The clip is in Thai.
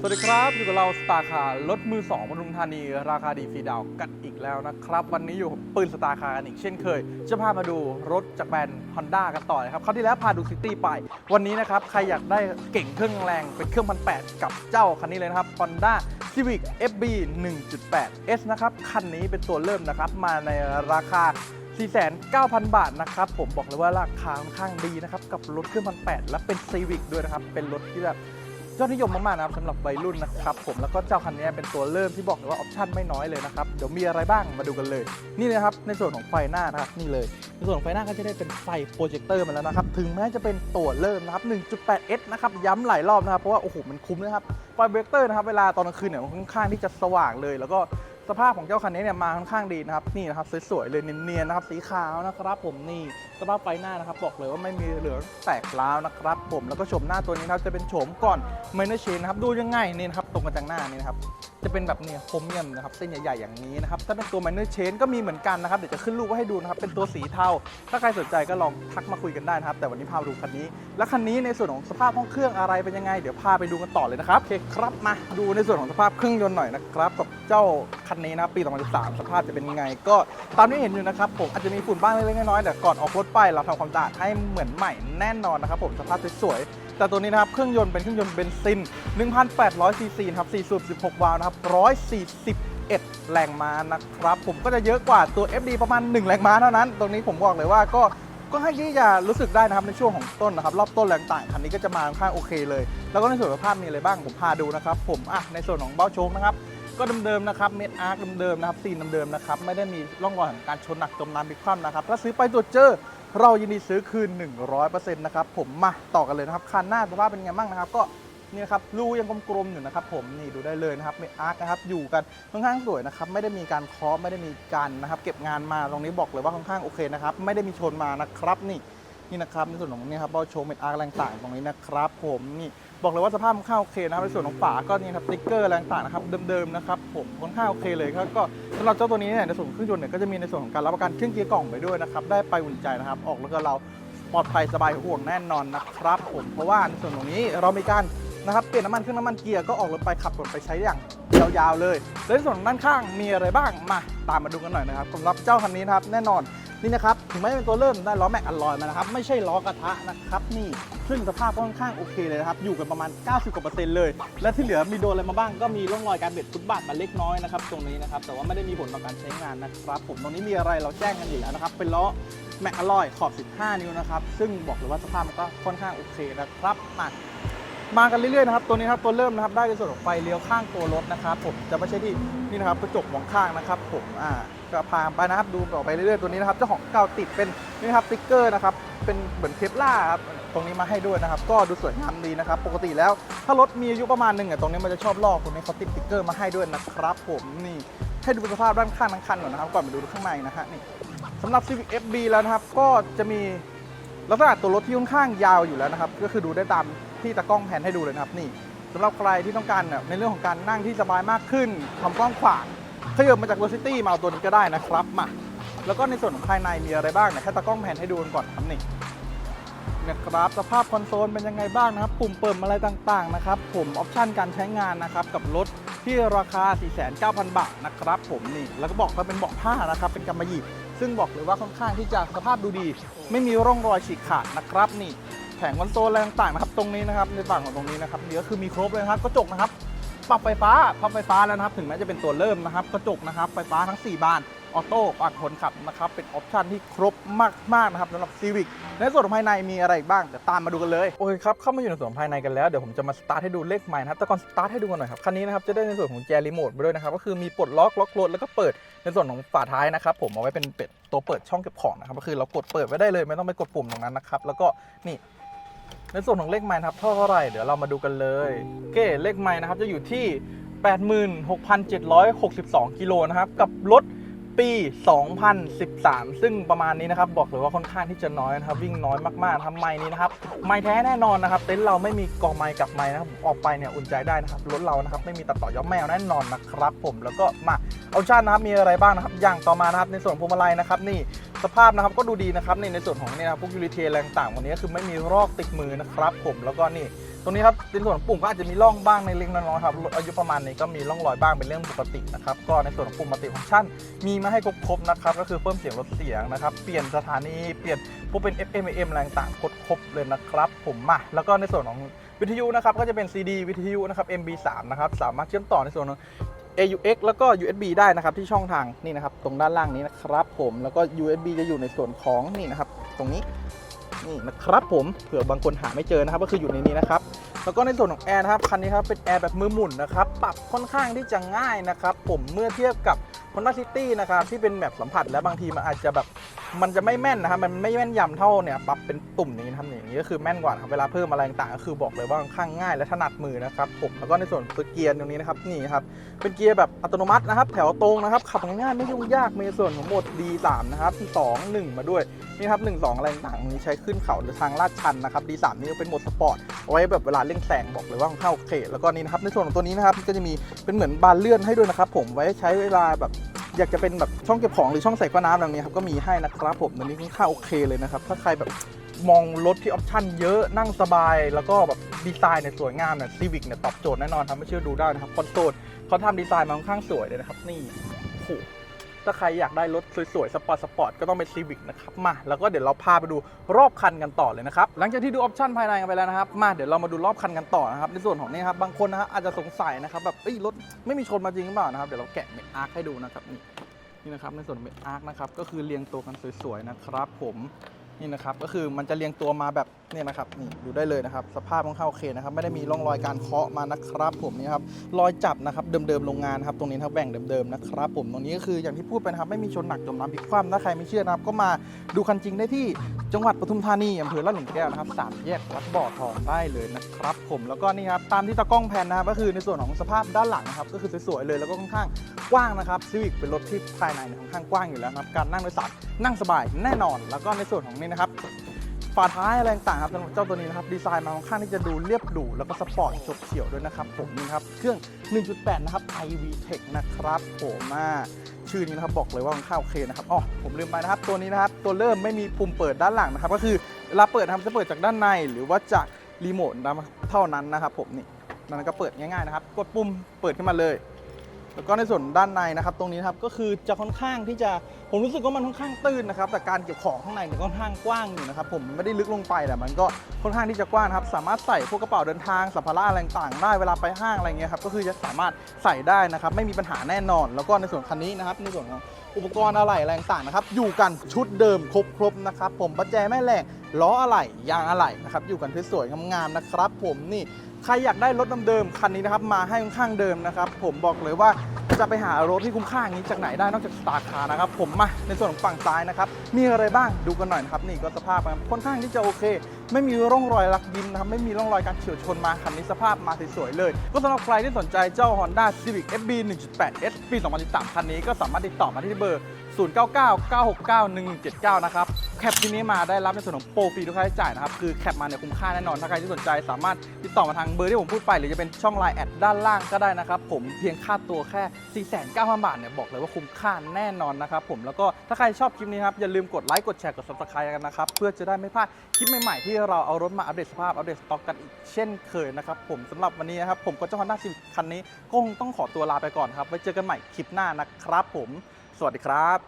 สวัสดีครับอยู่กับเราสตาร์คาร์รถมือ2ปทุมธานี ราคาดีฟรีดาวกันอีกแล้วนะครับ วันนี้อยู่กับปืนสตาร์คาร์กันอีกเช่นเคย จะพามาดูรถจากแบรนด์ Honda กันต่อนะครับคราวที่แล้วพาดูซิตี้ไป วันนี้นะครับ ใครอยากได้เก่งเครื่องแรงเป็นเครื่องพันแกับเจ้าคันนี้เลยนะครับ Honda Civic FB 1.8 S นะครับ คันนี้เป็นตัวเริ่มนะครับ มาในราคา49,000 บาทนะครับ ผมบอกเลยว่าราคาค่อนข้างดีนะครับกับรถเครื่องพันแและเป็น Civic ด้วยนะครับเป็นรถที่แบบ ยอดนิยมมากๆนะครับสำหรับวัยรุ่นนะครับผมแล้วก็เจ้าคันนี้เป็นตัวเริ่มที่บอกเลยว่าออปชั่นไม่น้อยเลยนะครับเดี๋ยวมีอะไรบ้างมาดูกันเลย นี่นะครับในส่วนของไฟหน้านะครับนี่เลย ในส่วนของไฟหน้าก็จะได้เป็นไฟโปรเจคเตอร์มาแล้วนะครับถึงแม้จะเป็นตัวเริ่มนะครับ 1.8S นะครับย้ำหลายรอบนะครับเพราะว่าโอ้โหมันคุ้มนะครับไฟโปรเจคเตอร์นะครับเวลาตอนกลางคืนเนี่ยมันค่อนข้างที่จะสว่างเลย แล้วก็ สภาพของเจ้าคันนี้เนี่ยมาค่อนข้างดีนะครับนี่นะครับสวยๆเลยเนียนๆนะครับสีขาวนะครับผมนี่สภาพไฟหน้านะครับบอกเลยว่าไม่มีเหลืองแตกร้าวนะครับ ผมแล้วก็โฉมหน้าตัวนี้นะครับจะเป็นโฉมก่อนไมเนอร์เชนนะครับดูยังไงนี่นะครับตรงกระจังหน้านี่นะครับจะเป็นแบบเนี้โครเมียมนะครับเส้นใหญ่ๆอย่างนี้นะครับถ้าเป็นตัวไมเนอร์เชนก็มีเหมือนกันนะครับเดี๋ยวจะขึ้นรูปไว้ให้ดูนะครับเป็นตัวสีเทาถ้าใครสนใจก็ลองทักมาคุยกันได้นะครับ แต่วันนี้พาดูคันนี้ และคันนี้ในส่วนของสภาพห้องเครื่องอะไรเป็นยังไง เดี๋ยวพาไปดูกันต่อเลยนะครับโอเคครับมาดูในส่วนของสภาพเครื่องยนต์หน่อยนะครับกับเจ้า คันนี้นะครับปี 2013 สภาพจะเป็นยังไง ก็ตามที่เห็นอยู่นะครับผมอาจจะมีฝุ่นบ้างเล็กๆน้อยๆแต่ก่อนออกรถไปเราทำความสะอาดให้เหมือนใหม่แน่นอนนะครับผมสภาพสวยๆแต่ตัวนี้นะครับเครื่องยนต์เป็นเครื่องยนต์เบนซิน 1,800ซีซีครับ4สูบ16 วาล์วนะครับ141แรงม้านะครับ ผมก็จะเยอะกว่าตัว FD ประมาณ 1 แรงม้าเท่านั้น ตรงนี้ผมบอกเลยว่าก็ก็ให้ที่จะรู้สึกได้นะครับในช่วงของต้นนะครับ รอบต้นแรงต่างคันนี้ก็จะมาค่อนข้างโอเคเลย แล้วก็ในส่วนของภาพมีอะไรบ้างผมพาดูนะครับ ผมอะในส่วนของเบ้าโชคนะครับ ก็เดิมๆนะครับเม็ดอาร์คเดิมๆนะครับซีนเดิมๆนะครับไม่ได้มีร่องรอยของการชนหนักจมน้ำพลิกคว่ำนะครับถ้าซื้อไปตรวจเจอเรายินดีซื้อคืน 100%นะครับผมมาต่อกันเลยนะครับคันหน้าสภาพเป็นไงบ้างนะครับก็นี่ครับรูยังกลมๆอยู่นะครับผมนี่ดูได้เลยนะครับเม็ดอาร์คนะครับอยู่กันค่อนข้างสวยนะครับไม่ได้มีการเคาะไม่ได้มีการนะครับเก็บงานมาตรงนี้บอกเลยว่าค่อนข้างโอเคนะครับไม่ได้มีชนมานะครับนี่นี่นะครับในส่วนของนี่ครับเบ้าโชว์เม็ดอาร์คแรงต่างตรงนี้นะครับผมนี่ บอกเลยว่าสภาพมันค่อนข้างโอเคนะครับในส่วนของฝาก็นี่ครับติ๊กเกอร์แรต่างนะครับเดิมๆนะครับผมค่อนข้างโอเคเลยครับก็สำหรับเจ้าตัวนี้เนี่ยในส่วนของเครื่องยนต์เนี่ยก็จะมีในส่วนของการรับประกันเครื่องเกียร์กล่องไปด้วยนะครับได้ไปอุ่นใจนะครับออกแล้วก็เราปลอดภัยสบายห่วงแน่นอนนะครับผมเพราะว่าในส่วนตรงนี้เรามีการนะครับเปลี่ยนน้ำมันเครื่องน้ำมันเกียร์ก็ออกรถไปขับรถไปใช้อย่างยาวๆเลยและในส่วนด้านข้างมีอะไรบ้างมาตามมาดูกันหน่อยนะครับสำหรับเจ้าคันนี้นะครับแน่นอน นี่นะครับถึงแม้เป็นตัวเริ่มได้ล้อแม็กอลลอยมานะครับไม่ใช่ล้อกระทะนะครับนี่ซึ่งสภาพค่อนข้างโอเคเลยนะครับอยู่กันประมาณ 90กว่าเปอร์เซ็นต์เลย และที่เหลือมีโดนอะไรมาบ้างก็มีร่องรอยการเบ็ดฟุตบาทมาเล็กน้อยนะครับตรงนี้นะครับแต่ว่าไม่ได้มีผลต่อการใช้งานนะครับผมตรงนี้มีอะไรเราแจ้งกันอยู่แล้วนะครับเป็นล้อแม็กอลลอยขอบ 15 นิ้วนะครับ ซึ่งบอกเลยว่าสภาพมันก็ค่อนข้างโอเคนะครับมามากันเรื่อยๆนะครับ ตัวนี้ครับตัวเริ่มนะครับได้ในส่วนของไฟเลี้ยวข้างตัวรถนะครับผมจะไม่ใช่ที่นี่นะครับกระจกมองข้างนะครับผมอ่า ก็พาไปนะครับดูต่อไปเรื่อยๆตัวนี้นะครับเจ้าของเก่าติดเป็นนี่ครับติ๊กเกอร์นะครับเป็นเหมือนเคปล่าครับตรงนี้มาให้ด้วยนะครับ ก็ดูสวยงามดีนะครับ ปกติแล้วถ้ารถมีอายุประมาณหนึ่งอะตรงนี้มันจะชอบลอกตรงนี้เขาติดติ๊กเกอร์มาให้ด้วยนะครับ ผมนี่ให้ดูสภาพด้านข้างทั้งคันก่อนนะครับก่อนไปดูข้างในนะฮะนี่สำหรับ Civic FB แล้วนะครับ ก็จะมีลักษณะตัวรถที่ค่อนข้างยาวอยู่แล้วนะครับ ก็คือดูได้ตามที่ตากล้องแผนให้ดูเลยนะครับนี่สำหรับใครที่ต้องการในเรื่องของการนั่งที่สบายมากขึ้นความกว้างขวาง ขยับมาจาก Velocity มาเอาตัวนี้ก็ได้นะครับมาแล้วก็ในส่วนของภายในมีอะไรบ้างเนี่ยแค่ตากล้องแผนให้ดูกันก่อนครับนี่นะครับสภาพคอนโซลเป็นยังไงบ้างนะครับ ปุ่มเปิดอะไรต่างๆนะครับผมออปชันการใช้งานนะครับกับรถที่ราคา 4,900 บาทนะครับผมนี่แล้วก็บอกว่าเป็นเบาะผ้านะครับเป็นกำมะหยี่ซึ่งบอกเลยว่าค่อนข้างที่จะสภาพดูดี ไม่มีร่องรอยฉีกขาดนะครับนี่แผงคอนโซลอะไรต่างๆนะครับตรงนี้นะครับในฝั่งของตรงนี้นะครับเดี๋ยวคือมีครบเลยนะครับกระจกนะครับ ปรับไฟฟ้าพับไฟฟ้าแล้วนะครับ ถึงแม้จะเป็นตัวเริ่มนะครับ กระจกนะครับ ไฟฟ้าทั้ง 4 บาน ออโต้ปัดคนขับนะครับ เป็นออปชันที่ครบมาก ๆ นะครับสำหรับ Civic ในส่วนของภายในมีอะไรบ้าง เดี๋ยวตามมาดูกันเลย โอเคครับ เข้ามาอยู่ในส่วนภายในกันแล้ว เดี๋ยวผมจะมาสตาร์ทให้ดูเลขใหม่นะครับ แต่ก่อนสตาร์ทให้ดูกันหน่อยครับ คันนี้นะครับ จะได้ในส่วนของแจรีโมทมาด้วยนะครับ ก็คือมีปลดล็อก ล็อกรถแล้วก็เปิด ในส่วนของฝาท้ายนะครับ ผมเอาไว้เป็นเป็ดตัวเปิดช่องเก็บของนะครับ ก็คือเรากดเปิดไว้ได้เลย ไม่ต้องไปกดปุ่มตรงนั้นนะครับ แล้วก็นี่ ในส่วนของเลขไม้นะครับเท่าไหร่เดี๋ยวเรามาดูกันเลยโอเคเลขไม้นะครับจะอยู่ที่ 86,762 กิโลนะครับกับรถปี 2013 ซึ่งประมาณนี้นะครับบอกเลยว่าค่อนข้างที่จะน้อยนะครับวิ่งน้อยมากๆทำไมนี้นะครับไม้แท้แน่นอนนะครับเต็นท์เราไม่มีกองไม้กับไม้นะครับออกไปเนี่ยอุ่นใจได้นะครับรถเรานะครับไม่มีตัดต่อย้อมแมวแน่นอนนะครับ ผมแล้วก็มาเอาชันนะครับมีอะไรบ้างนะครับ อย่างต่อมานะครับในส่วนพวงมาลัยนะครับนี่ สภาพนะครับก็ดูดีนะครับในในส่วนของนี่นะครับพวกยูริเทนแรงต่างวันนี้คือไม่มีรอกติดมือนะครับ ผมแล้วก็นี่ตรงนี้ครับในส่วนของปุ่มก็อาจจะมีร่องบ้างในเล็กน้อยครับรถอายุประมาณนี้ก็มีร่องรอยบ้างเป็นเรื่องปกตินะครับก็ในส่วนของปุ่มมัลติฟังก์ชันมีมาให้ครบๆนะครับก็คือเพิ่มเสียงลดเสียงนะครับเปลี่ยนสถานีเปลี่ยนพวกเป็น FM AM อะไรต่างครบๆเลยนะครับผมมาแล้วก็ในส่วนของวิทยุนะครับก็จะเป็น CD วิทยุนะครับ MB3 นะครับสามารถเชื่อมต่อในส่วนของ AUX แล้วก็ USB ได้นะครับที่ช่องทางนี่นะครับตรงด้านล่างนี้นะครับผมแล้วก็ USB จะอยู่ในส่วนของนี่นะครับตรงนี้นี่นะครับผมเผื่อบางคนหาไม่เจอนะครับก็คืออยู่ในนี้นะครับแล้วก็ในส่วนของแอร์นะครับคันนี้ครับเป็นแอร์แบบมือหมุนนะครับปรับค่อนข้างที่จะง่ายนะครับผมเมื่อเทียบกับ Honda City นะครับที่เป็นแบบสัมผัสและบางทีมันอาจจะแบบ มันจะไม่แม่นนะครับมันไม่แม่นยำเท่าเนี่ยปรับเป็นตุ่มอย่างนี้นะครับอย่างนี้ก็คือแม่นกว่าครับเวลาเพิ่มอะไรต่างก็คือบอกเลยว่าค่อนข้างง่ายและถนัดมือนะครับผมแล้วก็ในส่วนตัวเกียร์ตรงนี้นะครับนี่ครับเป็นเกียร์แบบอัตโนมัตินะครับ แถวตรงนะครับขับง่ายๆไม่ยุ่งยากมีส่วนของโหมด D3 นะครับ2 1 มาด้วยนี่ครับ1 2อะไรต่างนี้ใช้ขึ้นเขาหรือทางลาดชันนะครับ D3 นี่เป็นโหมดสปอร์ตเอาไว้แบบเวลาเร่งแซงบอกเลยว่าเข้าโอเคแล้วก็นี่นะครับในส่วนของตัวนี้นะครับก็จะมีเป็นเหมือนบานเลื่อนให้ด้วยนะครับผมไว้ใช้เวลาแบบ อยากจะเป็นแบบช่องเก็บของหรือช่องใส่ก้อนน้ำแบบนี้ครับก็มีให้นะครับผมตัวนี้ค่อนข้างโอเคเลยนะครับถ้าใครแบบมองรถที่ออปชั่นเยอะนั่งสบาย แล้วก็แบบดีไซน์เนี่ยสวยงามเนี่ยซีวิกเนี่ยตอบโจทย์แน่นอนครับไม่เชื่อดูได้นะครับคอนโซลเขาทำดีไซน์มาค่อนข้างสวยเลยนะครับนี่โอ้ ถ้าใครอยากได้รถสวยๆ สปอร์ตสปอร์ตก็ต้องเป็นซีวิกนะครับ มา แล้วก็เดี๋ยวเราพาไปดูรอบคันกันต่อเลยนะครับ หลังจากที่ดูออปชั่นภายในกันไปแล้วนะครับ มาเดี๋ยวเรามาดูรอบคันกันต่อนะครับ ในส่วนของนี่ครับ บางคนนะครับอาจจะสงสัยนะครับแบบเอ้ยรถไม่มีชนมาจริงหรือเปล่านะครับ เดี๋ยวเราแกะเมทอาร์คให้ดูนะครับนี่นี่นะครับในส่วนเมทอาร์คนะครับก็คือเรียงตัวกันสวยๆนะครับผมนี่นะครับก็คือมันจะเรียงตัวมาแบบเนี่ยนะครับนี่ดูได้เลยนะครับ สภาพค่อนข้าโอเคนะครับ ไม่ได้มีร่องรอยการเคาะมานะครับ ผมนี่ครับรอยจับนะครับเดิมๆโรงงานครับตรงนี้ครับแบ่งเดิมๆนะครับผมตรงนี้ก็คืออย่างที่พูดไปนะครับไม่มีชนหนักจมน้ำพลิกคว่ำถ้าใครไม่เชื่อนะครับ ก็มาดูคันจริงได้ที่จังหวัดปทุมธานีอำเภอลาดหลุมแก้วนะครับสามแยกวัดบ่อทองได้เลยนะครับ ผมแล้วก็นี่ครับตามที่ตากล้องแพนนะครับก็คือในส่วนของสภาพด้านหลังนะครับก็คือสวยๆเลยแล้วก็ค่อนข้างกว้างนะครับซีวิกเป็นรถที่ภายในค่อนข้างกว้างอยู่แล้วครับการนั่งโดยสารนั่งสบายแน่นอน แล้วก็ในส่วนของนี่นะครับ ฝาท้ายอะไรต่างครับสำหรับเจ้าตัวนี้นะครับดีไซน์มาค่อนข้างที่จะดูเรียบหรูแล้วก็สปอร์ตฉบเฉี่ยวด้วยนะครับผมนี่ครับเครื่อง 1.8 นะครับ iV Tech นะครับผมอ่าชื่อนี้นะครับบอกเลยว่าค่อนข้างโอเคนะครับอ๋อผมลืมไปนะครับตัวนี้นะครับตัวเริ่มไม่มีปุ่มเปิดด้านหลังนะครับก็คือเวลาเปิดนะครับจะเปิดจากด้านในหรือว่าจากรีโมทนะเท่านั้นนะครับผมนี่มันก็เปิดง่ายๆนะครับกดปุ่มเปิดขึ้นมาเลย แล้วก็ในส่วนด้านในนะครับ ตรงนี้ครับก็คือจะค่อนข้างที่จะผมรู้สึกว่ามันค่อนข้างตื้นนะครับ แต่การเก็บของข้างในเนี่ยค่อนข้างกว้างอยู่นะครับ ผมไม่ได้ลึกลงไปแต่มันก็ค่อนข้างที่จะกว้างครับ สามารถใส่พวกกระเป๋าเดินทางสัมภาระอะไรต่างๆได้เวลาไปห้างอะไรเงี้ยครับก็คือจะสามารถใส่ได้นะครับ ไม่มีปัญหาแน่นอน แล้วก็ในส่วนคันนี้นะครับในส่วนของอุปกรณ์อะไรอะไรต่างๆนะครับอยู่กันชุดเดิมครบๆนะครับ ผมประแจแม่แรงล้ออะไหล่ยางอะไหล่นะครับอยู่กันสวยๆงามๆนะครับ ผมนี่ ครอยากได้รถเดิมๆคันนี้นะครับมาให้ค่อนข้างเดิมนะครับผมบอกเลยว่าจะไปหารถที่คุ้มค่าอย่างนี้จากไหนได้นอกจากสตาร์คานะครับผมมาในส่วนของฝั่งซ้ายนะครับมีอะไรบ้างดูกันหน่อยนะครับนี่ก็สภาพมันค่อนข้างที่จะโอเค ไม่มีร่องรอยลักดินนะครับไม่มีร่องรอยการเฉียวชนมาคันนี้สภาพมาสวยๆเลย ก็สำหรับใครที่สนใจเจ้า Honda Civic FB 1.8 S ปี 2013 คันนี้ก็สามารถติดต่อมาที่เบอร์ 0999691179 นะครับ แคปที่นี้มาได้รับในส่วนของโปรฟรีทุกค่าใช้จ่ายนะครับ คือแคปมาเนี่ยคุ้มค่าแน่นอน ถ้าใครที่สนใจสามารถติดต่อมาทางเบอร์ที่ผมพูดไป หรือจะเป็นช่องไลน์แอดด้านล่างก็ได้นะครับผมเพียงค่าตัวแค่ 4,900 บาทเนี่ยบอกเลยว่าคุ้มค่าแน่นอนนะครับผมแล้วก็ถ้าใครชอบคลิปนี้ครับอย่าลืมกดไลค์กดแชร์กด subscribe กันนะครับเพื่อจะได้ไม่พลาดคลิปใหม่ๆที่เราเอารถมาอัปเดตสภาพอัปเดตสต็อกกันอีกเช่นเคยนะครับผมสำหรับวันนี้นะครับผมก็เจ้า Honda Civic คันนี้ก็คงต้องขอตัวลาไปก่อนครับไว้เจอกันใหม่คลิปหน้านะครับผม สวัสดีครับ